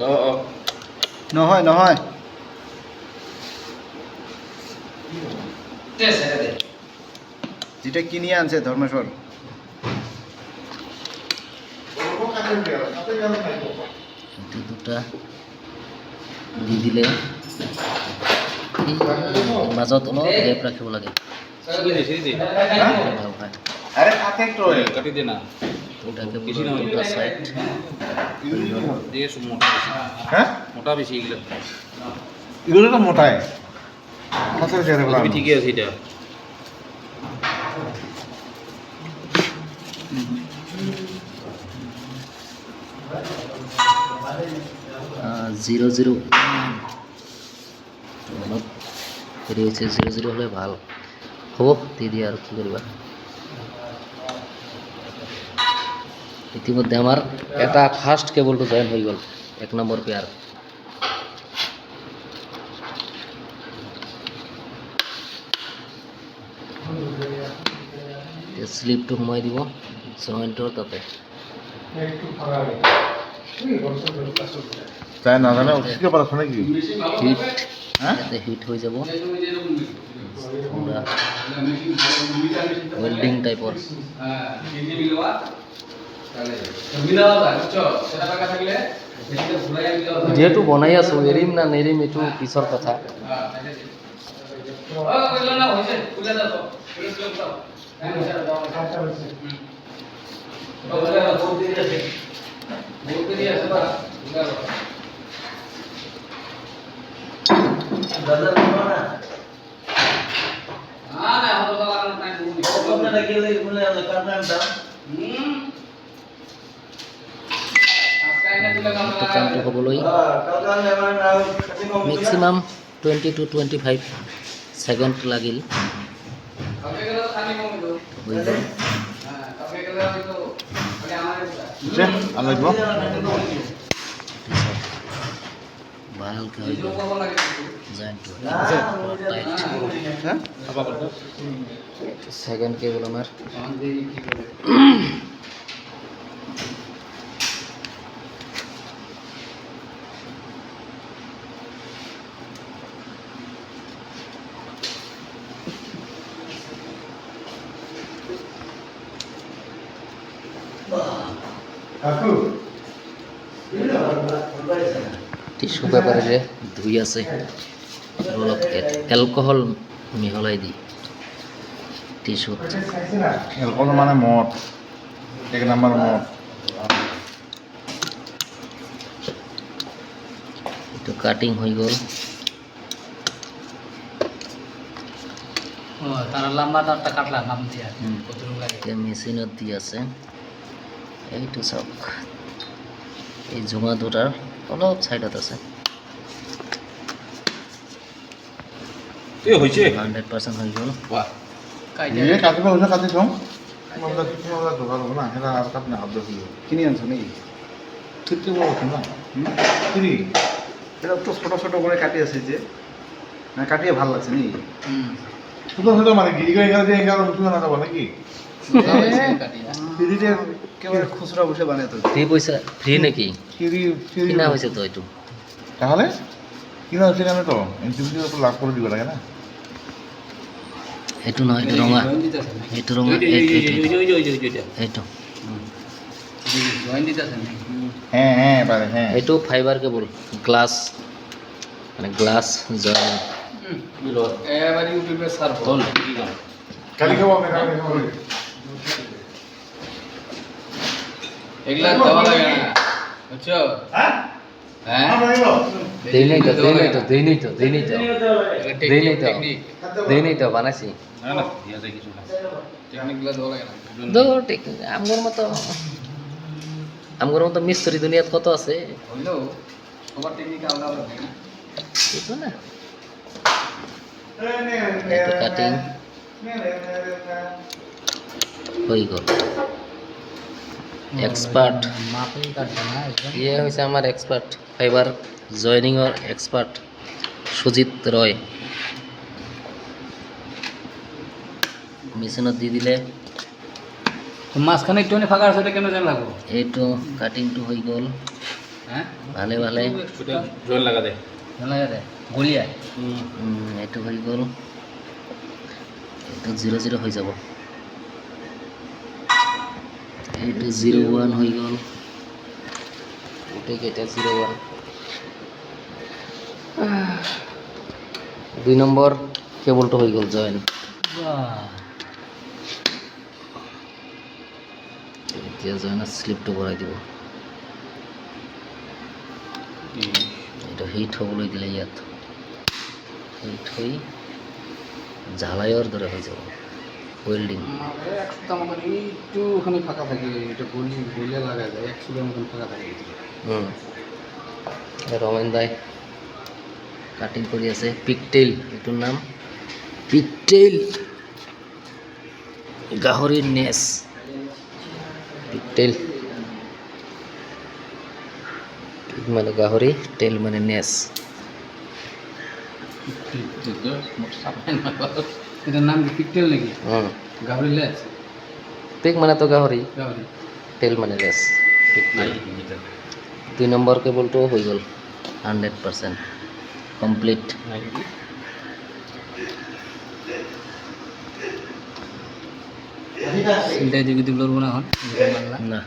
ও ও। নহয় নহয়। যেটা কিনে আনছে ধর্মেশ্বর দুটা দি দিলে। মাজত অলপ গেপ ৰাখিব লাগে। বেশি বলো বেশি। হ্যাঁ? মোটা বেশি এগুলো। এগুলো তো ঠিকই আছে এটা। জিৰ' জিৰ' অলপ হেৰি হৈছে জিৰ' জিৰ' হ'লে ভালো। হ'ব দি দিয়া আৰু কি কৰিবা ইতিমধ্যে আমাৰ এটা ফাৰ্ষ্ট কেবলটো জইন হৈ গ'ল এক নম্বৰ পেয়াৰ এতিয়া শ্লিপটো সোমাই দিব জইণ্টৰ তাতে। তাই নাজানে উঠিকে পারছ নাকি? হিট হ্যাঁ ইয়াতে হিট হৈ যাব। পুৰা ৱেল্ডিং টাইপৰ যিহেতু বনাই আছোঁ এৰিম না নেৰিম এইটো পিছৰ কথা। এইটো কামটো হ'বলৈ maximum twenty two twenty five second লাগিল। হৈ গ'ল ভালকৈ হৈ হ্যাঁ? কেবল আমার। টিস্যু পেপারেৰে ধুই আছে আৰু অলপ এলকহল মিহলাই দি। টিস্যুত এলকহল মানে মদ এক নাম্বার মদ। এইটো কাটিং হৈ গ'ল। তারা লম্বা তারটা কাটলা নাম দিয়া। কতটুকু লাগে? এতিয়া মেচিনত দি আছে এইটো চাওক এই জোঙা দুটাৰ অলপ ছাইডত আছে হাণ্ড্ৰেড পাৰ্চেণ্ট হৈ গ'ল কাটিব হলে কাটি থওঁ যোগাৰ হ'ব না সেটা আৰু কাটি কিনি আনছ নাকি বড় কথা না ফিরি এটা তো ছোট ছোট করে কাটি আছে যে না কাটিয়ে ভালো লাগছে নাকি ছোট ছোট মানে গিরি করে এগারো না যাব নাকি খুচরা বসে বানিয়ে তো ফ্ৰী নেকি ফিরি ফিরি কিনা হৈছে তো এইটো তাহলে লাগে না এইটো নহয় এইটো হ্যাঁ হ্যাঁ হ্যাঁ গ্লাছ মানে গ্লাছ জইন কালি খাব আমি কালি খাব এগুলা দেওয়া লাগে না বুঝছ হ্যাঁ হ্যাঁ দেই নাই তো দেই নাই তো দেই নাই তো দেই নাই তো দেই নাই তো দেই নাই তো বানাইছি না, না, দিয়া যায় কিছু না। টেকনিক দেওয়া লাগে না দৌড় ঠিক আমার মতো মিস্ত্রি দুনিয়াত কত আছে হইলেও সবার টেকনিক আলাদা আলাদা থাকে না কাটিং হয়ে গেল এক্সপার্ট। ইয়ে হয়েছে আমার এক্সপার্ট ফাইবার জয়নিংয়ের এক্সপার্ট সুজিত রয়। মেশিনত দি দিলে। মাঝখানে একটুখানি ফাঁকা আছে কেন জানা লাগবো? এইটো কাটিংটো হৈ গ'ল। হ্যাঁ? ভালে ভালে। জয়েন লাগা দে। লাগে গলিয়ায়। উম, এইটো হৈ গ'ল। এইটো জিৰ' জিৰ' হৈ যাব। এইটো জিৰ' ওৱান হৈ গ'ল। গোটেইকেইটা জিৰ' ওৱান দুই নম্বৰ কেবলটো হৈ গ'ল জইন এতিয়া জইনত শ্লিপটো ভৰাই দিব। এইটো হিট হ'বলৈ দিলে ইয়াত। হিট হৈ ঝালাইৰ দৰে হৈ যাব। একটুখানি ফাঁকা থাকে এটা গলি গলিয়া লাগা যায় এক মতন ফাঁকা থাকে ৰমেন দাই কাটিং কৰি আছে পিকটেইল এইটোৰ নাম। পিকটেইল গাহৰিৰ নেচ পিকটেইল পিক মানে গাহৰি তেল মানে নেচ এটার নাম কি পিকটেল নাকি? গাহরি লেস পিক মানে তো গাহৰি গাহরি। তেল মানে নাই পিকটেইল দুই নম্বৰ কেবলটো হৈ গ'ল। Hundred percent. কমপ্লিট। এটা দিকে দিবল না এখন না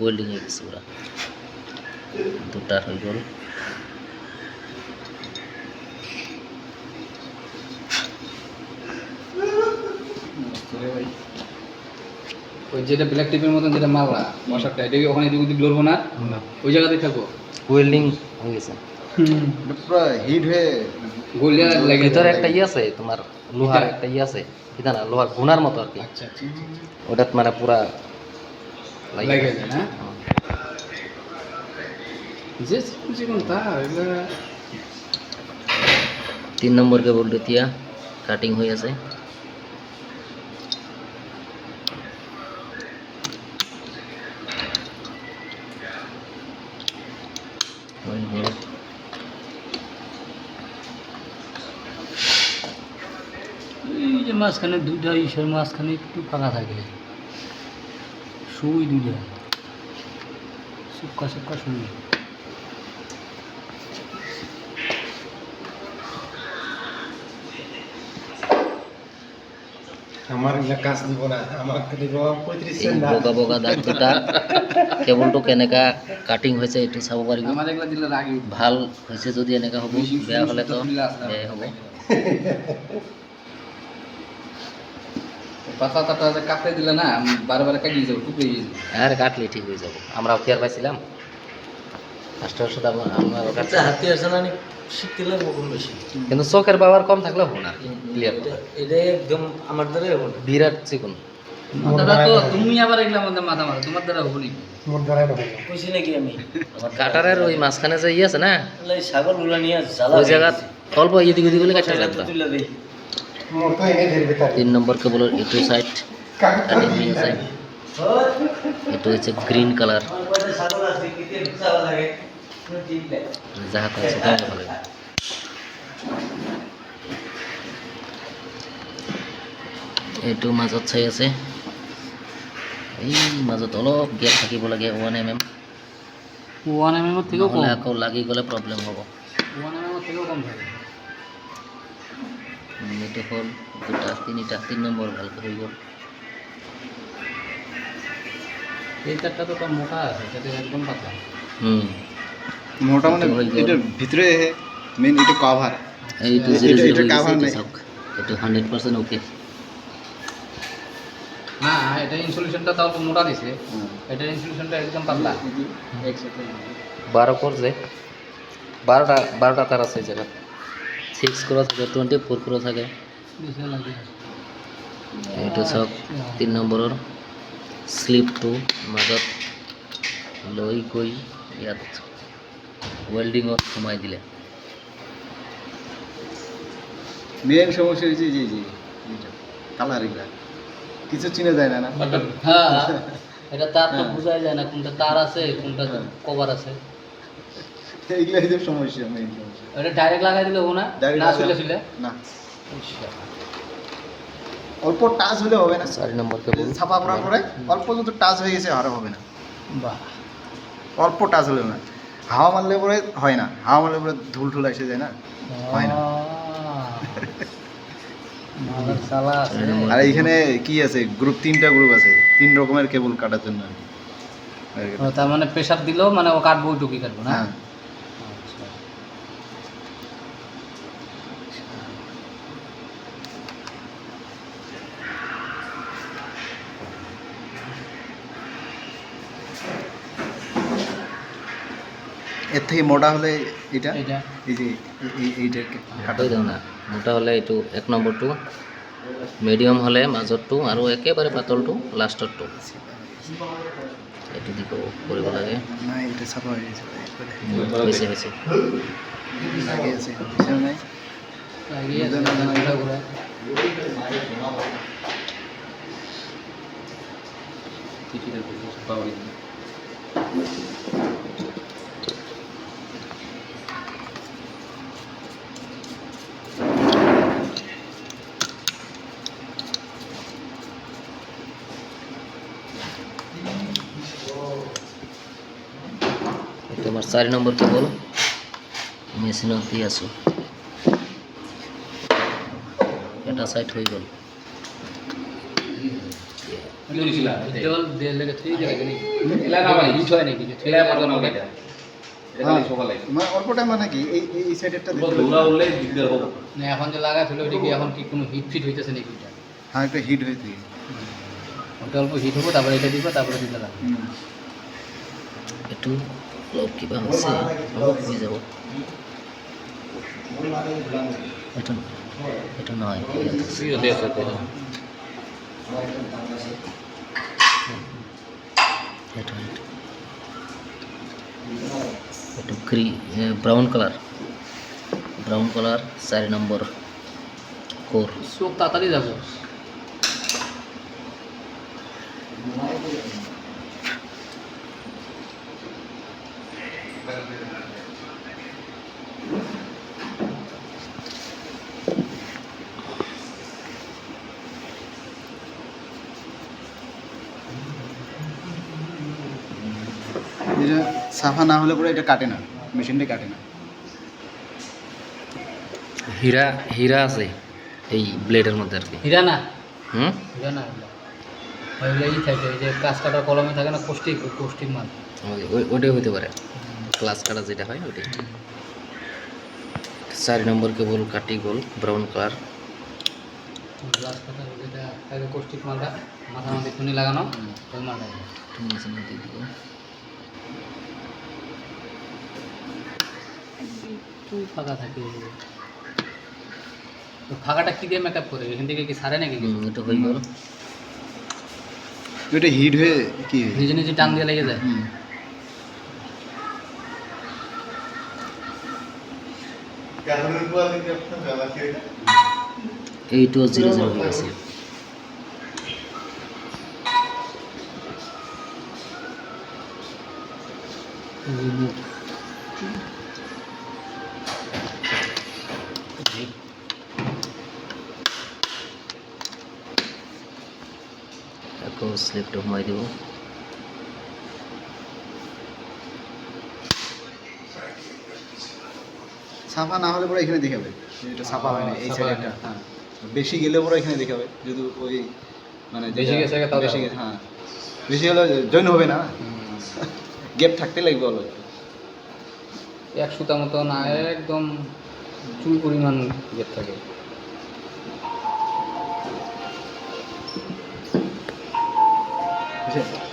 ওয়েল্ডিং হয়ে গেছে ওরা দুটার হয়ে ওই যেটা ব্ল্যাক টিপের মতন যেটা মশারটা এটা কি ওখানে দিকে দিকে লড়বো না? ওই জায়গাতেই থাকব? ওয়েল্ডিং হয়ে গেছে। পুরো হিট হয়ে গলিয়া লাগে ভিতরে একটা ইয়ে আছে তোমার লোহার একটা ইয়ে আছে এটা না লোহার গুনার মতো আর কি। আচ্ছা আচ্ছা। ওটাত মানে পুরা লাগে যায়। না? যে তা তিন নম্বর কেবলটো এতিয়া কাটিং হৈ আছে হৈ গ'ল। এই যে মাঝখানে দুইটা ইসের মাঝখানে একটু ফাঁকা থাকে। দুইটা। আমার কাজ দিব না আমাকে দিব পঁয়ত্রিশ বগা বগা দাগ দুটা। কেবলটো কেনেকা কাটিং হৈছে এইটো চাব পাৰিব। ভালো হৈছে যদি এনেকা হ'ব বেয়া হ'লেতো দিলে হ'ব। পাতা টাতা যে কাটতে দিলে না আমি বারে বারে কাটিয়ে যাব টুকরে যাব। আর কাটলে ঠিক হয়ে যাব। পাইছিলাম। আমার আমার কাছে হাতি আছে শিখতে লাগবো কম বেশি। কিন্তু চোখের কম থাকলে হবে না ক্লিয়ার এটা একদম আমার দ্বারা হব বিরাট চিকন। তুমি আবার এগুলা মাথা মারো তোমার দ্বারা হব নি। নাকি আমি? আমার কাটারের ওই মাঝখানে যে ইয়ে আছে না ছাগলগুলা নিয়ে ওই অল্প এদিক ওদিক তুলে দেই। তিন নম্বর কেবলের এইটো সাইড কাটিং হয়ে আছে এইটো হচ্ছে গ্রিন কালার যাহা ভালো এইটো মাজত চাই আছে। এই মাজত অলপ গেপ থাকিব লাগে one M M one M M থেকেও আকৌ লাগি গ'লে প্ৰব্লেম হ'ব। ওয়ান এম এম থেকেও কম থাকে। এইটো হ'ল দুটা তিনিটা তিন নম্বৰ ভালকৈ হৈ গ'ল এই চারটা তো মোটা আছে সেটা একদম পাতলা। হুম। মোটা মানে এটা হয়ে এটার ভিতরে মেন এটা কভার এইটো এটা- জিৰ' এটা হৈ নাই। হাণ্ড্ৰেড পাৰ্চেণ্ট অ'কে না এটা ইনসুলেশনটা তাও তো মোটা দিছে। এটা ইনসুলেশনটা একদম পাতলা। বারো করছে। বারোটা বারোটা তার আছে যেটা সিক্স করে থাকে টুৱেণ্টি ফ'ৰ করে থাকে। এইটো চাওক তিনি নম্বৰৰ শ্লিপটো মাজত লৈ গৈ ইয়াত ৱেল্ডিঙত সোমাই দিলে। মেন সমস্যা হয়েছে যে যে এইটা কালার কিছু চিনে যায় না না? হ্যাঁ এটা তার তো। বোঝাই যায় না কোনটা তার আছে কোনটা। কভার আছে। এইগুলা সমস্যা মেন সমস্যা। এটা ডাইরেক্ট লাগাই দিলে হব না? না শুলে শুলে না। অল্প টাচ হলে হবে না ছাপা পরে অল্প যদি টাচ হয়ে গেছে আরও হবে না। বাহ। অল্প টাচ হলে না। হাওয়া মারলে পরে হয় না। হাওয়া মারলে পরে ধুল ঠুল এসে যায় না। হয় না। আর এইখানে কি আছে? গ্রুপ তিনটা গ্রুপ আছে। তিন রকমের কেবল কাটার জন্য। তার মানে প্রেশার দিলেও মানে ও কাটবো ওইটুকুই কাটবো না? থেকে মোটা হলে এটা এই যে এই- এই- এইটা কাটা। কাটি দিওঁ না মোটা হ'লে এইটো এক নম্বৰটো মিডিয়াম হ'লে মাজৰটো আৰু একেবাৰে পাতলটো লাষ্টৰটো এইটো দি কৰিব লাগে? হৈছে হৈছে। লাগে আছে বুঝছ নাই লাগিয়ে আছে, ঘুরা ঘুরা। এইটো আমাৰ চাৰি নম্বৰ কেবল মেচিনত দি আছোঁ এটা ছাইড হৈ গ'ল জল দিয়ে লেগে থুই দেবে নাকি? এলা না মানে হিট হয় নাকি যে থুই এলা দেওয়ার পাতা পর নগে নাকি? এটা এটা খালি সকালে মানে অল্প টাইম মানে কি? এই এই সাইডেরটা না এখন যে লাগা ছিল ওইটা কি এখন কি কোনো হিট ফিট হইতেছে নাকি হ্যাঁ একটা হিট হয়ে থাকে ওটা অল্প হিট হব তারপরে এটা দিব তারপরে দিতে লাগবে এইটো অলপ কিবা হৈছে অলপ হৈ যাব এইটো এইটো নহয় গ্ৰী ব্ৰাউন কালাৰ ব্ৰাউন কালাৰ চাৰি নম্বৰ কোৰ চোখ তাড়াতাড়ি যাব। এটা সাফা না হলে পরে এটা কাটে না মেশিনটা কাটে না। হীরা হীৰা আছে এই ব্লেডের মধ্যে আর কি। হীরা না? হুম? হিরা না এগুলা। ওইগুলা থাকে ওই যে কাজ কাটার কলমে থাকে না কোষ্টিক কোষ্টিক মাল। ওইটাই হতে পারে। ক্লাস কাটা যেটা হয় ওইটাই। চারি নম্বর কেবল কাটি গোল ব্রাউন কালার গ্লাস কাটা যেটা থাকে কোষ্টিক মালটা মাথা মধ্যে খুনি লাগানো ওই মালটা এটা। মেশিনে দিয়ে দিব একটু ফাঁকা থাকে তো ফাঁকাটা কি দিয়ে মেকআপ করে এখান থেকে কি সারে নাকি? এটা হয়ে গেল। এটা হিট হয়ে কি নিজে নিজে টান দিয়ে লেগে যায়। এইটো জিরো জিরো হয়ে গেছে। স্লিপটো সোমাই দিব সাফা না হলে পরে এখানে দেখাবে। এটা সাফা হয় না এই সাইডটা। হ্যাঁ বেশি গেলে পরে এখানে দেখাবে যদি ওই মানে বেশি গেছে তাও বেশি হ্যাঁ। বেশি হলে জয়েন হবে না। গ্যাপ থাকতে লাগবে অল্প এক সুতা মতো না একদম চুল পরিমাণ গেট থাকে। 谢谢。